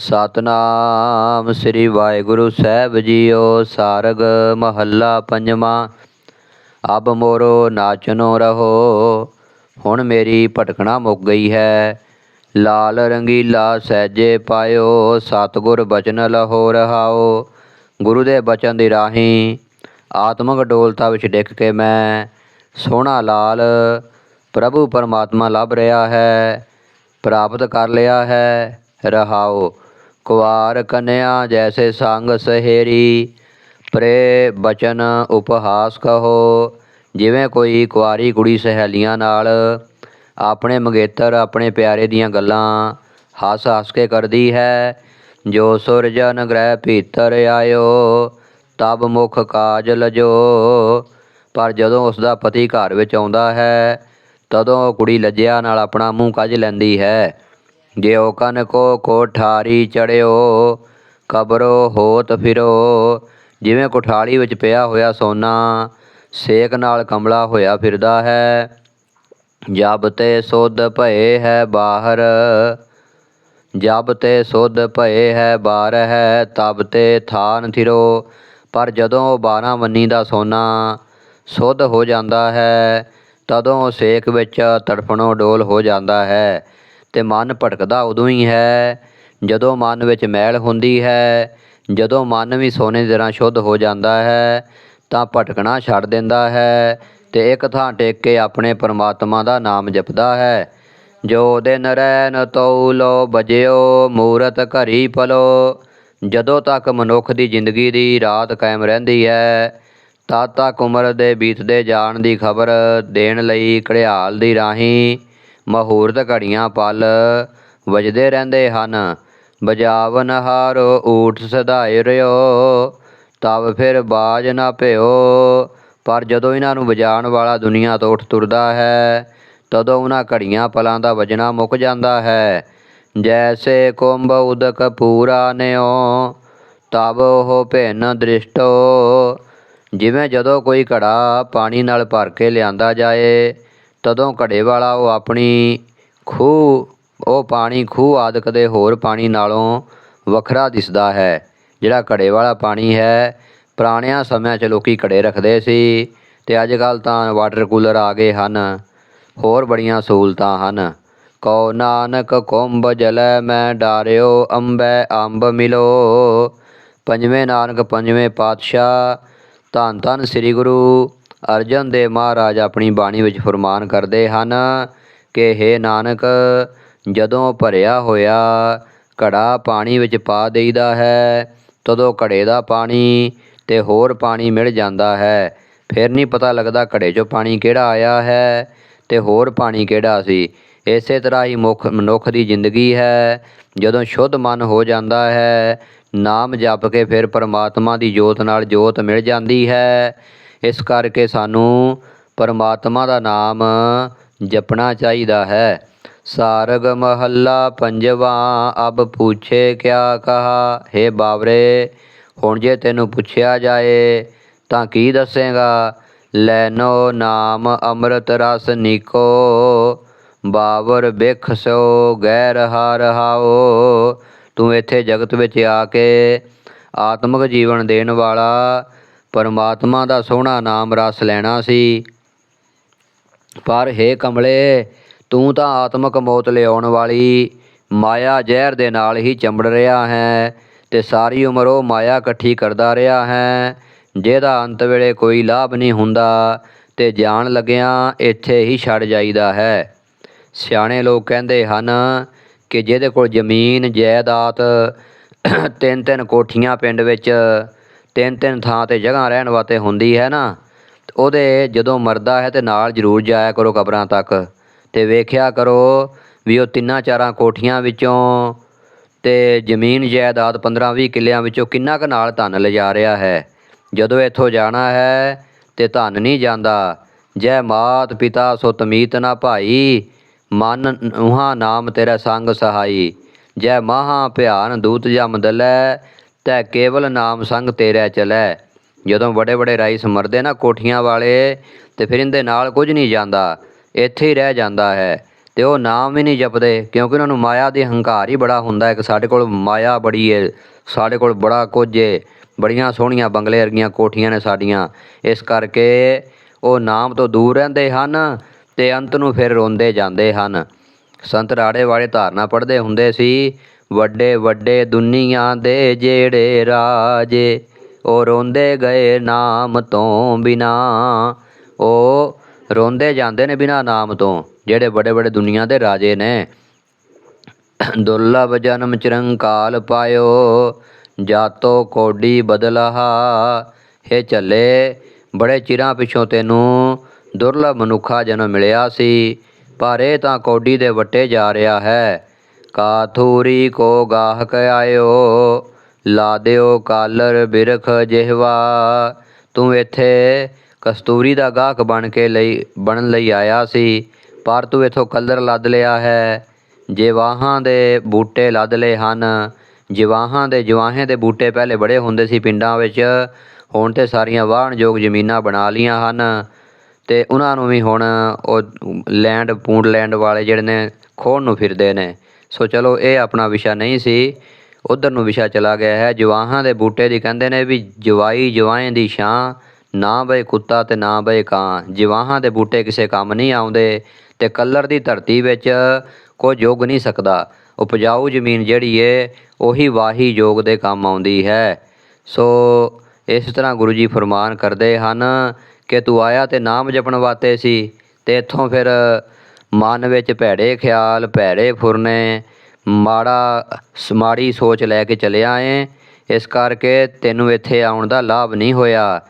ਸਤਨਾਮ ਸ੍ਰੀ ਵਾਹਿਗੁਰੂ ਸਾਹਿਬ ਜੀਓ, ਸਾਰਗ ਮਹੱਲਾ ਪੰਜਵਾਂ। ਅਬ ਮੋਰੋ ਨਾਚਨੋ ਰਹੋ, ਹੁਣ ਮੇਰੀ ਭਟਕਣਾ ਮੁੱਕ ਗਈ ਹੈ। ਲਾਲ ਰੰਗੀਲਾ ਸਹਿਜੇ ਪਾਇਓ, ਸਤਿਗੁਰ ਬਚਨ ਲਹੋ ਰਹਾਓ। ਗੁਰੂ ਦੇ ਬਚਨ ਦੀ ਰਾਹੀਂ ਆਤਮਿਕ ਡੋਲਤਾ ਵਿੱਚ ਡਿੱਗ ਕੇ ਮੈਂ ਸੋਹਣਾ ਲਾਲ ਪ੍ਰਭੂ ਪਰਮਾਤਮਾ ਲੱਭ ਰਿਹਾ ਹੈ, ਪ੍ਰਾਪਤ ਕਰ ਲਿਆ ਹੈ, ਰਹਾਓ। ਕੁਵਾਰ ਕਨਿਆ ਜੈਸੇ ਸੰਗ ਸਹੇਰੀ ਪ੍ਰੇ ਬਚਨ ਉਪਹਾਸ ਕਹੋ। ਜਿਵੇਂ ਕੋਈ ਕੁਆਰੀ ਕੁੜੀ ਸਹੇਲੀਆਂ ਨਾਲ ਆਪਣੇ ਮੰਗੇਤਰ ਆਪਣੇ ਪਿਆਰੇ ਦੀਆਂ ਗੱਲਾਂ ਹੱਸ ਹੱਸ ਕੇ ਕਰਦੀ ਹੈ, ਜੋ ਸੁਰਜਨ ਗ੍ਰਹਿ ਭੀਤਰ ਆਇਓ, ਤਬ ਮੁਖ ਕਾਜ ਲਜੋ। ਪਰ ਜਦੋਂ ਉਸ ਦਾ ਪਤੀ ਘਰ ਵਿੱਚ ਆਉਂਦਾ ਹੈ, ਤਦੋਂ ਉਹ ਕੁੜੀ ਲੱਜਿਆ ਨਾਲ ਆਪਣਾ ਮੂੰਹ ਕੱਜ ਲੈਂਦੀ ਹੈ। ਜਿਉ ਕਨ ਕੋ ਕੋਠਾਰੀ ਚੜਿਓ, ਕਬਰੋ ਹੋਤ ਫਿਰੋ। ਜਿਵੇਂ ਕੋਠਾਲੀ ਵਿੱਚ ਪਿਆ ਹੋਇਆ ਸੋਨਾ, ਸੇਕ ਨਾਲ ਕਮਲਾ ਹੋਇਆ ਫਿਰਦਾ ਹੈ। ਜਬ ਤੇ ਸੁਧ ਭਏ ਹੈ ਬਾਹਰ, ਜਬ ਤੇ ਸੁਧ ਭਏ ਹੈ ਬਾਰ ਹੈ, ਤਬ ਤੇ ਥਾਨ ਥਿਰੋ। ਪਰ ਜਦੋਂ ਉਹ ਬਾਰਾਂ ਮੰਨੀ ਦਾ ਸੋਨਾ ਸੁੱਧ ਹੋ ਜਾਂਦਾ ਹੈ, ਤਦੋਂ ਸੇਕ ਵਿੱਚ ਤੜਫਣੋਂ ਡੋਲ ਹੋ ਜਾਂਦਾ ਹੈ। ਤੇ ਮਨ ਭਟਕਦਾ ਉਦੋਂ ਹੀ ਹੈ। ਜਦੋਂ ਮਨ ਵਿੱਚ ਮੈਲ ਹੁੰਦੀ ਹੈ, ਜਦੋਂ ਮਨ ਵੀ ਸੋਨੇ ਦੀ ਤਰ੍ਹਾਂ ਸ਼ੁੱਧ ਹੋ ਜਾਂਦਾ ਹੈ, ਤਾਂ ਭਟਕਣਾ ਛੱਡ ਦਿੰਦਾ ਹੈ ਤੇ ਇੱਕ ਥਾਂ ਟੇਕ ਕੇ ਆਪਣੇ ਪਰਮਾਤਮਾ ਦਾ ਨਾਮ ਜਪਦਾ ਹੈ। ਜੋ ਦਿਨ ਰਹਿ ਤਉ ਲੋ ਬਜਿਓ, ਮੂਰਤ ਘਰੀ ਪਲੋ ਜਦੋਂ ਤੱਕ ਮਨੁੱਖ ਦੀ ਜ਼ਿੰਦਗੀ ਦੀ ਰਾਤ ਕਾਇਮ ਰਹਿੰਦੀ ਹੈ, ਤਦ ਤੱਕ ਉਮਰ ਦੇ ਬੀਤਦੇ ਜਾਣ ਦੀ ਖਬਰ ਦੇਣ ਲਈ ਘੜਿਆਲ ਦੀ ਰਾਹੀਂ ਮਹੂਰਤ ਘੜੀਆਂ ਪਲ ਵਜਦੇ ਰਹਿੰਦੇ ਹਨ। ਬਜਾਵਨ ਹਾਰੋ ਊਠ ਸਦਾਇ ਰਿਓ ਤਬ ਫਿਰ ਬਾਜ ਨਾ ਭਿਓ। ਪਰ ਜਦੋਂ ਇਹਨਾਂ ਨੂੰ ਵਜਾਉਣ ਵਾਲਾ ਦੁਨੀਆ ਤੋਂ ਉੱਠ ਤੁਰਦਾ ਹੈ, ਤਦੋਂ ਉਹਨਾਂ ਘੜੀਆਂ ਪਲਾਂ ਦਾ ਵਜਣਾ ਮੁੱਕ ਜਾਂਦਾ ਹੈ। ਜੈਸੇ ਕੁੰਭ ਉਦਕ ਪੂਰਾ ਨਿਓ ਤਬ ਉਹ ਭਿੰਨ ਦ੍ਰਿਸ਼ਟੋ। ਜਿਵੇਂ ਜਦੋਂ ਕੋਈ ਘੜਾ ਪਾਣੀ ਨਾਲ ਭਰ ਕੇ ਲਿਆਂਦਾ ਜਾਏ ਤਦੋਂ ਘੜੇ ਵਾਲਾ ਉਹ ਆਪਣੀ ਖੂਹ, ਉਹ ਪਾਣੀ ਖੂਹ ਆਦਿਕ ਦੇ ਹੋਰ ਪਾਣੀ ਨਾਲੋਂ ਵੱਖਰਾ ਦਿਸਦਾ ਹੈ। ਜਿਹੜਾ ਘੜੇ ਵਾਲਾ ਪਾਣੀ ਹੈ, ਪੁਰਾਣਿਆਂ ਸਮਿਆਂ 'ਚ ਲੋਕੀ ਘੜੇ ਰੱਖਦੇ ਸੀ ਤੇ ਅੱਜ ਕੱਲ੍ਹ ਤਾਂ ਵਾਟਰ ਕੂਲਰ ਆ ਗਏ ਹਨ, ਹੋਰ ਬੜੀਆਂ ਸਹੂਲਤਾਂ ਹਨ। ਕਉ ਨਾਨਕ ਕੁੰਭ ਜਲੈ ਮੈਂ ਡਾਰਿਓ, ਅੰਬੈ ਅੰਬ ਮਿਲੋ। ਪੰਜਵੇਂ ਨਾਨਕ, ਪੰਜਵੇਂ ਪਾਤਸ਼ਾਹ ਧੰਨ ਧੰਨ ਸ੍ਰੀ ਗੁਰੂ ਅਰਜਨ ਦੇ ਮਹਾਰਾਜ ਆਪਣੀ ਬਾਣੀ ਵਿੱਚ ਫਰਮਾਨ ਕਰਦੇ ਹਨ ਕਿ हे ਨਾਨਕ, ਜਦੋਂ ਭਰਿਆ ਹੋਇਆ ਘੜਾ ਪਾਣੀ ਵਿੱਚ ਪਾ ਦੇਈਦਾ ਹੈ, ਤਦੋਂ ਘੜੇ ਦਾ ਪਾਣੀ ਤੇ ਹੋਰ ਪਾਣੀ ਮਿਲ ਜਾਂਦਾ ਹੈ। ਫਿਰ ਨਹੀਂ ਪਤਾ ਲੱਗਦਾ ਘੜੇ 'ਚੋਂ ਪਾਣੀ ਕਿਹੜਾ ਆਇਆ ਹੈ ਤੇ ਹੋਰ ਪਾਣੀ ਕਿਹੜਾ ਸੀ। ਇਸੇ ਤਰ੍ਹਾਂ ਹੀ ਮੁਖ, ਮਨੁੱਖ ਦੀ ਜ਼ਿੰਦਗੀ ਹੈ। ਜਦੋਂ ਸ਼ੁੱਧ ਮਨ ਹੋ ਜਾਂਦਾ ਹੈ, ਨਾਮ ਜਪ ਕੇ ਫਿਰ ਪਰਮਾਤਮਾ ਦੀ ਜੋਤ ਨਾਲ ਜੋਤ ਮਿਲ ਜਾਂਦੀ ਹੈ। ਇਸ ਕਰਕੇ ਸਾਨੂੰ ਪਰਮਾਤਮਾ ਦਾ ਨਾਮ ਜਪਣਾ ਚਾਹੀਦਾ ਹੈ। ਸਾਰਗ ਮਹੱਲਾ ਪੰਜਵਾ, ਅਬ ਪੁੱਛੇ ਕਿਆ ਕਹਾ? ਹੇ ਬਾਵਰੇ, ਹੁਣ ਜੇ ਤੈਨੂੰ ਪੁੱਛਿਆ ਜਾਏ ਤਾਂ ਕੀ ਦੱਸੇਗਾ? ਲੈਨੋ ਨਾਮ ਅੰਮ੍ਰਿਤ ਰਸ ਨਿਕੋ, ਬਾਵਰ ਬਿਖ ਸੋ ਗੈਰ ਹਾਰ ਹਾਓ। ਤੂੰ ਇੱਥੇ ਜਗਤ ਵਿੱਚ ਆ ਕੇ ਆਤਮਿਕ ਜੀਵਨ ਦੇਣ ਵਾਲਾ ਪਰਮਾਤਮਾ ਦਾ ਸੋਹਣਾ ਨਾਮ ਰਸ ਲੈਣਾ ਸੀ। ਪਰ हे ਕਮਲੇ, ਤੂੰ ਤਾਂ ਆਤਮਕ ਮੌਤ ਲਿਆਉਣ ਵਾਲੀ ਮਾਇਆ ਜ਼ਹਿਰ ਦੇ ਨਾਲ ਹੀ ਚੰਬੜ ਰਿਹਾ ਹੈ ਤੇ ਸਾਰੀ ਉਮਰ ਉਹ ਮਾਇਆ ਇਕੱਠੀ ਕਰਦਾ ਰਿਹਾ ਹੈ, ਜਿਹਦਾ ਅੰਤ ਵੇਲੇ ਕੋਈ ਲਾਭ ਨਹੀਂ ਹੁੰਦਾ ਤੇ ਜਾਣ ਲੱਗਿਆਂ ਇੱਥੇ ਹੀ ਛੱਡ ਜਾਈਦਾ ਹੈ। ਸਿਆਣੇ ਲੋਕ ਕਹਿੰਦੇ ਹਨ ਕਿ ਜਿਹਦੇ ਕੋਲ ਜ਼ਮੀਨ, ਜਾਇਦਾਦ ਤਿੰਨ ਤਿੰਨ ਕੋਠੀਆਂ ਪਿੰਡ ਵਿੱਚ ਤਿੰਨ ਤਿੰਨ ਥਾਂ ਤੇ ਜਗ੍ਹਾ ਰਹਿਣ ਵਾਸਤੇ ਹੁੰਦੀ ਹੈ ਨਾ ਉਹਦੇ ਜਦੋਂ ਮਰਦਾ ਹੈ ਤੇ ਨਾਲ ਜ਼ਰੂਰ ਜਾਇਆ ਕਰੋ ਕਬਰਾਂ ਤੱਕ, ਤੇ ਵੇਖਿਆ ਕਰੋ ਵੀ ਉਹ ਤਿੰਨਾਂ ਚਾਰਾਂ ਕੋਠੀਆਂ ਵਿੱਚੋਂ ਤੇ ਜ਼ਮੀਨ ਜਾਇਦਾਦ 15 20 ਕਿੱਲਿਆਂ ਵਿੱਚੋਂ ਕਿੰਨਾ ਕੁ ਨਾਲ ਧਨ ਲਿਜਾ ਰਿਹਾ ਹੈ। ਜਦੋਂ ਇੱਥੋਂ ਜਾਣਾ ਹੈ ਤੇ ਧਨ ਨਹੀਂ ਜਾਂਦਾ, ਜੈ ਮਾਤ ਪਿਤਾ ਸੋ ਤਮੀਤ ਨਾ ਭਾਈ, ਮਨ ਉਹਾਂ ਨਾਮ ਤੇਰਾ ਸੰਗ ਸਹਾਈ, ਜੈ ਮਹਾ ਭਿਆਨ ਦੂਤ ਜਮ ਦਲੈ ਤੈ ਕੇਵਲ ਨਾਮ ਸੰਗ ਤੇਰੇ ਚਲੈ। ਜਦੋਂ ਵੱਡੇ ਵੱਡੇ ਰਾਈ ਸਮਰਦੇ ਨਾ ਕੋਠੀਆਂ ਵਾਲੇ, ਤੇ ਫਿਰ ਇਹਦੇ ਨਾਲ ਕੁਝ ਨਹੀਂ ਜਾਂਦਾ, ਇੱਥੇ ਹੀ ਰਹਿ ਜਾਂਦਾ ਹੈ। ਤੇ ਉਹ ਨਾਮ ਵੀ ਨਹੀਂ ਜਪਦੇ, ਕਿਉਂਕਿ ਉਹਨਾਂ ਨੂੰ ਮਾਇਆ ਦੇ ਹੰਕਾਰ ਹੀ ਬੜਾ ਹੁੰਦਾ ਹੈ। ਕਿ ਸਾਡੇ ਕੋਲ ਮਾਇਆ ਬੜੀ ਹੈ ਸਾਡੇ ਕੋਲ ਬੜਾ ਕੁਝ ਏ। ਬੜੀਆਂ ਸੋਹਣੀਆਂ ਬੰਗਲੇ ਵਰਗੀਆਂ ਕੋਠੀਆਂ ਨੇ ਸਾਡੀਆਂ। ਇਸ ਕਰਕੇ ਉਹ ਨਾਮ ਤੋਂ ਦੂਰ ਰਹਿੰਦੇ ਹਨ ਤੇ ਅੰਤ ਨੂੰ ਫਿਰ ਰੋਂਦੇ ਜਾਂਦੇ ਹਨ। ਸੰਤ ਰਾੜੇ ਵਾਲੇ ਧਾਰਨਾ ਪੜ੍ਹਦੇ ਹੁੰਦੇ ਸੀ ਵੱਡੇ ਵੱਡੇ ਦੁਨੀਆ ਦੇ ਜਿਹੜੇ ਰਾਜੇ, ਉਹ ਰੋਂਦੇ ਗਏ ਨਾਮ ਤੋਂ ਬਿਨਾ। ਉਹ ਰੋਂਦੇ ਜਾਂਦੇ ਨੇ ਬਿਨਾ ਨਾਮ ਤੋਂ, ਜਿਹੜੇ ਵੱਡੇ ਵੱਡੇ ਦੁਨੀਆ ਦੇ ਰਾਜੇ ਨੇ। ਦੁਰਲਭ ਜਨਮ ਚਿਰੰਕਾਲ ਪਾਇਓ, ਜਾਤੋ ਕੋਡੀ ਬਦਲਹਾ। ਹੇ ਚੱਲੇ ਬੜੇ ਚਿਰਾਂ ਪਿਛੋਂ ਤੈਨੂੰ ਦੁਰਲਭ ਮਨੁੱਖਾ ਜਨਮ ਮਿਲਿਆ ਸੀ ਪਰ ਇਹ ਤਾਂ ਕੋਡੀ ਦੇ ਵੱਟੇ ਜਾ ਰਿਹਾ ਹੈ। ਕਾਥੂਰੀ ਕੋ ਗਾਹਕ ਆਇਓ ਲਾ ਦਿਓ ਕਾਲਰ ਬਿਰਖ ਜਿਹਵਾ। ਤੂੰ ਇੱਥੇ ਕਸਤੂਰੀ ਦਾ ਗਾਹਕ ਬਣ ਕੇ ਲਈ, ਬਣਨ ਲਈ ਆਇਆ ਸੀ, ਪਰ ਤੂੰ ਇਥੋਂ ਕਲਰ ਲੱਦ ਲਿਆ ਹੈ। ਜਵਾਹਾਂ ਦੇ ਬੂਟੇ ਲੱਦ ਲਏ ਹਨ। ਜਵਾਹਾਂ ਦੇ ਜਵਾਹੇ ਦੇ ਬੂਟੇ ਪਹਿਲੇ ਬੜੇ ਹੁੰਦੇ ਸੀ ਪਿੰਡਾਂ ਵਿੱਚ। ਹੁਣ ਤੇ ਸਾਰੀਆਂ ਵਾਹਣਯੋਗ ਜ਼ਮੀਨਾਂ ਬਣਾ ਲੀਆਂ ਹਨ। ਤੇ ਉਹਨਾਂ ਨੂੰ ਵੀ ਹੁਣ ਉਹ ਲੈਂਡ, ਪੂੰਡ ਲੈਂਡ ਵਾਲੇ ਜਿਹੜੇ ਨੇ ਖੋਣ ਨੂੰ ਫਿਰਦੇ ਨੇ। ਸੋ ਚਲੋ, ਇਹ ਆਪਣਾ ਵਿਸ਼ਾ ਨਹੀਂ ਸੀ। ਉਧਰ ਨੂੰ ਵਿਸ਼ਾ ਚਲਾ ਗਿਆ ਹੈ। ਜਵਾਹਾਂ ਦੇ ਬੂਟੇ ਦੀ ਕਹਿੰਦੇ ਨੇ ਵੀ ਜਵਾਈ ਜਵਾਏ ਦੀ ਛਾਂ, ਨਾ ਬਏ ਕੁੱਤਾ ਤੇ ਨਾ ਬਏ ਕਾਂ। ਜਵਾਹਾਂ ਦੇ ਬੂਟੇ ਕਿਸੇ ਕੰਮ ਨਹੀਂ ਆਉਂਦੇ ਤੇ ਕਲਰ ਦੀ ਧਰਤੀ ਵਿੱਚ ਕੋਈ ਉਗ ਨਹੀਂ ਸਕਦਾ। ਉਪਜਾਊ ਜ਼ਮੀਨ ਜਿਹੜੀ ਏ, ਉਹੀ ਵਾਹੀ ਯੋਗ ਦੇ ਕੰਮ ਆਉਂਦੀ ਹੈ। ਸੋ ਇਸ ਤਰ੍ਹਾਂ ਗੁਰੂ ਜੀ ਫਰਮਾਨ ਕਰਦੇ ਹਨ ਕਿ ਤੂੰ ਆਇਆ ਤੇ ਨਾਮ ਜਪਣ ਵਾਤੇ ਸੀ ਤੇ ਇੱਥੋਂ ਫਿਰ ਮਨ ਵਿੱਚ ਭੈੜੇ ਖਿਆਲ, ਭੈੜੇ ਫੁਰਨੇ, ਮਾੜਾ, ਮਾੜੀ ਸੋਚ ਲੈ ਕੇ ਚਲਿਆ ਏ। ਇਸ ਕਰਕੇ ਤੈਨੂੰ ਇੱਥੇ ਆਉਣ ਦਾ ਲਾਭ ਨਹੀਂ ਹੋਇਆ।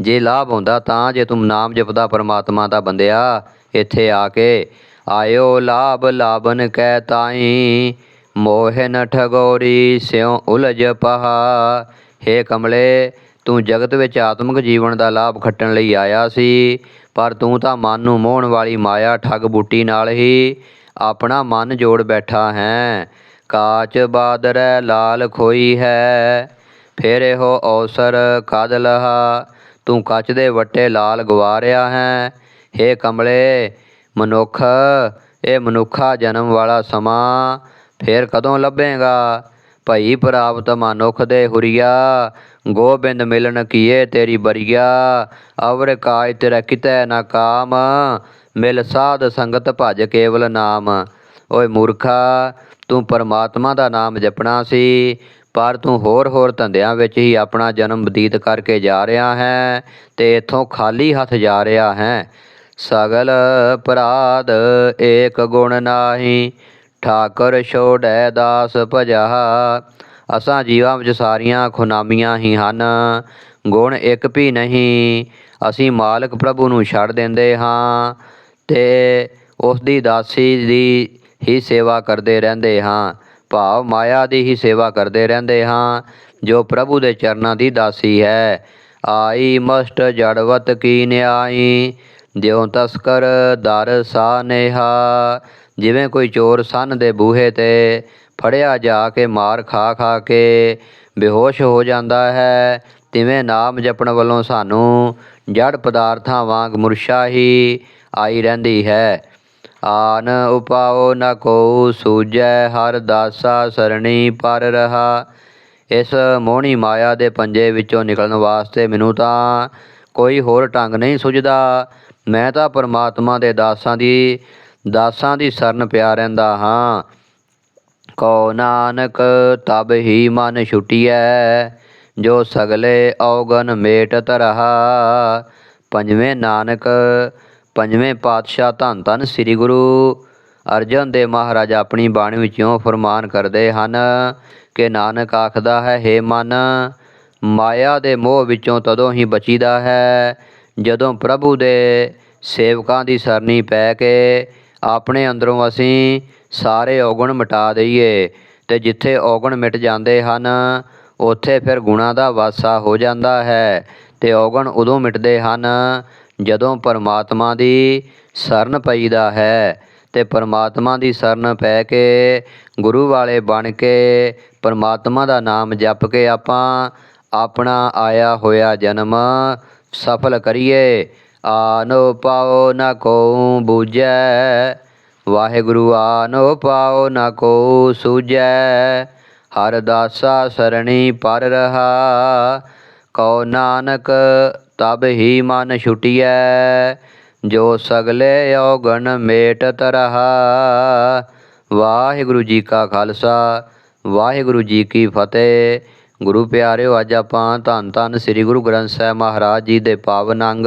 ਜੇ ਲਾਭ ਹੁੰਦਾ ਤਾਂ ਜੇ ਤੂੰ ਨਾਮ ਜਪਦਾ ਪਰਮਾਤਮਾ ਦਾ ਬੰਦਿਆ, ਇੱਥੇ ਆ ਕੇ ਆਇਓ ਲਾਭ ਲਾਭਨ ਕਹਿ ਤਾਈ। ਮੋਹਿ ਨ ਠਗੋਰੀ ਸਿਉ ਉਲਝ ਪਹਾ। ਹੇ ਕਮਲੇ ਤੂੰ ਜਗਤ ਵਿੱਚ ਆਤਮਿਕ ਜੀਵਨ ਦਾ ਲਾਭ ਖੱਟਣ ਲਈ ਆਇਆ ਸੀ, ਪਰ ਤੂੰ ਤਾਂ ਮਨ ਨੂੰ ਮੋਹਣ ਵਾਲੀ ਮਾਇਆ ਠੱਗ ਬੂਟੀ ਨਾਲ ਹੀ ਆਪਣਾ ਮਨ ਜੋੜ ਬੈਠਾ ਹੈ। ਕਾਚ ਬਾਦਰੈ ਲਾਲ ਖੋਈ ਹੈ, ਫਿਰ ਇਹੋ ਔਸਰ ਕਦ ਲਹਾ? ਤੂੰ ਕੱਚ ਦੇ ਵੱਟੇ ਲਾਲ ਗਵਾਰਿਆ ਹੈ। ਹੇ ਕਮਲੇ, ਮਨੁੱਖ, ਇਹ ਮਨੁੱਖਾ ਜਨਮ ਵਾਲਾ ਸਮਾਂ ਫਿਰ ਕਦੋਂ ਲੱਭੇਗਾ? ਭਈ ਪ੍ਰਾਪਤ ਮਨੁੱਖ ਦੇ ਹੁਰੀਆ, ਗੋਬਿੰਦ ਮਿਲਣ ਕੀਏ ਤੇਰੀ ਬਰੀਆ, ਅਵਰ ਕਾਜ ਤੇਰਾ ਕਿਤੈ ਨਾ ਕਾਮ, ਮਿਲ ਸਾਧ ਸੰਗਤ ਭਜ ਕੇਵਲ ਨਾਮ। ਓਏ ਮੂਰਖਾ, ਤੂੰ ਪਰਮਾਤਮਾ ਦਾ ਨਾਮ ਜਪਣਾ ਸੀ, ਪਰ ਤੂੰ ਹੋਰ ਹੋਰ ਧੰਦਿਆਂ ਵਿੱਚ ਹੀ ਆਪਣਾ ਜਨਮ ਬਤੀਤ ਕਰਕੇ ਜਾ ਰਿਹਾ ਹੈ, ਤੇ ਇਥੋਂ ਖਾਲੀ ਹੱਥ ਜਾ ਰਿਹਾ ਹੈ। ਸਗਲ ਅਪਰਾਧ ਏਕ ਗੁਣ ਨਾਹੀ ਠਾਕੁਰ ਛੋੜੈ ਦਾਸ ਭਜਾ। ਅਸਾਂ ਜੀਵਾਂ ਵਿੱਚ ਸਾਰੀਆਂ ਖੁਨਾਮੀਆਂ ਹੀ ਹਨ। ਗੁਣ ਇੱਕ ਵੀ ਨਹੀਂ, ਅਸੀਂ ਮਾਲਕ ਪ੍ਰਭੂ ਨੂੰ ਛੱਡ ਦਿੰਦੇ ਹਾਂ ਤੇ ਉਸ ਦੀ ਦਾਸੀ ਦੀ ਹੀ ਸੇਵਾ ਕਰਦੇ ਰਹਿੰਦੇ ਹਾਂ। ਭਾਵ ਮਾਇਆ ਦੀ ਹੀ ਸੇਵਾ ਕਰਦੇ ਰਹਿੰਦੇ ਹਾਂ, ਜੋ ਪ੍ਰਭੂ ਦੇ ਚਰਨਾਂ ਦੀ ਦਾਸੀ ਹੈ। ਆਈ ਮਸਟ ਜੜਵਤ ਕੀ ਨਿਆਈ ਜਿਉ ਤਸਕਰ ਦਰ ਸਾ ਨੇਹਾ। ਜਿਵੇਂ ਕੋਈ ਚੋਰ ਸੰਨ ਦੇ ਬੂਹੇ ਤੇ ਫੜਿਆ ਜਾ ਕੇ ਮਾਰ ਖਾ ਖਾ ਕੇ ਬੇਹੋਸ਼ ਹੋ ਜਾਂਦਾ ਹੈ, ਤਿਵੇਂ ਨਾਮ ਜਪਣ ਵੱਲੋਂ ਸਾਨੂੰ ਜੜ ਪਦਾਰਥਾਂ ਵਾਂਗ ਮੁਰਸ਼ਾ ਹੀ ਆਈ ਰਹਿੰਦੀ ਹੈ। ਆਨ ਉਪਾਉ ਨ ਕੋ ਸੂਜੈ ਹਰ ਦਾਸਾ ਸਰਣੀ ਪਰ ਰਹਾ। ਇਸ ਮੋਹਣੀ ਮਾਇਆ ਦੇ ਪੰਜੇ ਵਿੱਚੋਂ ਨਿਕਲਣ ਵਾਸਤੇ ਮੈਨੂੰ ਤਾਂ ਕੋਈ ਹੋਰ ਢੰਗ ਨਹੀਂ ਸੁਝਦਾ। ਮੈਂ ਤਾਂ ਪਰਮਾਤਮਾ ਦੇ ਦਾਸਾਂ ਦੀ ਦਾਸਾਂ ਦੀ ਸ਼ਰਨ ਪਿਆ ਰਹਿੰਦਾ ਹਾਂ। ਕੋ ਨਾਨਕ ਤਬ ਹੀ ਮਨ ਛੁਟਿਐ, ਜੋ ਸਗਲੇ ਔਗਨ ਮੇਟਤ ਰਹਾ। ਪੰਜਵੇਂ ਨਾਨਕ, ਪੰਜਵੇਂ ਪਾਤਸ਼ਾਹ ਧੰਨ ਧੰਨ ਸ੍ਰੀ ਗੁਰੂ ਅਰਜਨ ਦੇਵ ਮਹਾਰਾਜ ਆਪਣੀ ਬਾਣੀ ਵਿੱਚੋਂ ਫਰਮਾਨ ਕਰਦੇ ਹਨ ਕਿ ਨਾਨਕ ਆਖਦਾ ਹੈ हे ਮਨ, ਮਾਇਆ ਦੇ ਮੋਹ ਵਿੱਚੋਂ ਤਦੋਂ ਹੀ ਬਚੀਦਾ ਹੈ, ਜਦੋਂ ਪ੍ਰਭੂ ਦੇ ਸੇਵਕਾਂ ਦੀ ਸਰਨੀ ਪੈ ਕੇ ਆਪਣੇ ਅੰਦਰੋਂ ਅਸੀਂ ਸਾਰੇ ਔਗਣ ਮਿਟਾ ਦਈਏ ਤੇ ਜਿੱਥੇ ਔਗਣ ਮਿਟ ਜਾਂਦੇ ਹਨ, ਉੱਥੇ ਫਿਰ ਗੁਣਾ ਦਾ ਵਾਸਾ ਹੋ ਜਾਂਦਾ ਹੈ ਤੇ ਔਗਣ ਉਦੋਂ ਮਿਟਦੇ ਹਨ ਜਦੋਂ ਪਰਮਾਤਮਾ ਦੀ ਸ਼ਰਨ ਪਈਦਾ ਹੈ ਤੇ ਪਰਮਾਤਮਾ ਦੀ ਸ਼ਰਨ ਪੈ ਕੇ ਗੁਰੂ ਵਾਲੇ ਬਣ ਕੇ ਪਰਮਾਤਮਾ ਦਾ ਨਾਮ ਜਪ ਕੇ ਆਪਾਂ ਆਪਣਾ ਆਇਆ ਹੋਇਆ ਜਨਮ ਸਫਲ ਕਰੀਏ। ਆਨੋ ਪਾਓ ਨਾ ਕੋ ਬੂਝੈ। ਵਾਹਿਗੁਰੂ ਆਨੋ ਪਾਓ ਨਾ ਕੋ ਸੂਝੈ। ਹਰ ਦਾਸਾ ਸਰਣੀ ਪਰ ਰਹਾ। ਕਉ ਨਾਨਕ ਤਬ ਹੀ ਮਨ ਛੁਟਿਐ। ਜੋ ਸਗਲੇ ਔਗਣ ਮੇਟਤ ਰਹਾ। ਵਾਹਿਗੁਰੂ ਜੀ ਕਾ ਖਾਲਸਾ, ਵਾਹਿਗੁਰੂ ਜੀ ਕੀ ਫਤਿਹ। ਗੁਰੂ ਪਿਆਰਿਓ, ਅੱਜ ਆਪਾਂ ਧੰਨ ਧੰਨ ਸ੍ਰੀ ਗੁਰੂ ਗ੍ਰੰਥ ਸਾਹਿਬ ਮਹਾਰਾਜ ਜੀ ਦੇ ਪਾਵਨ ਅੰਗ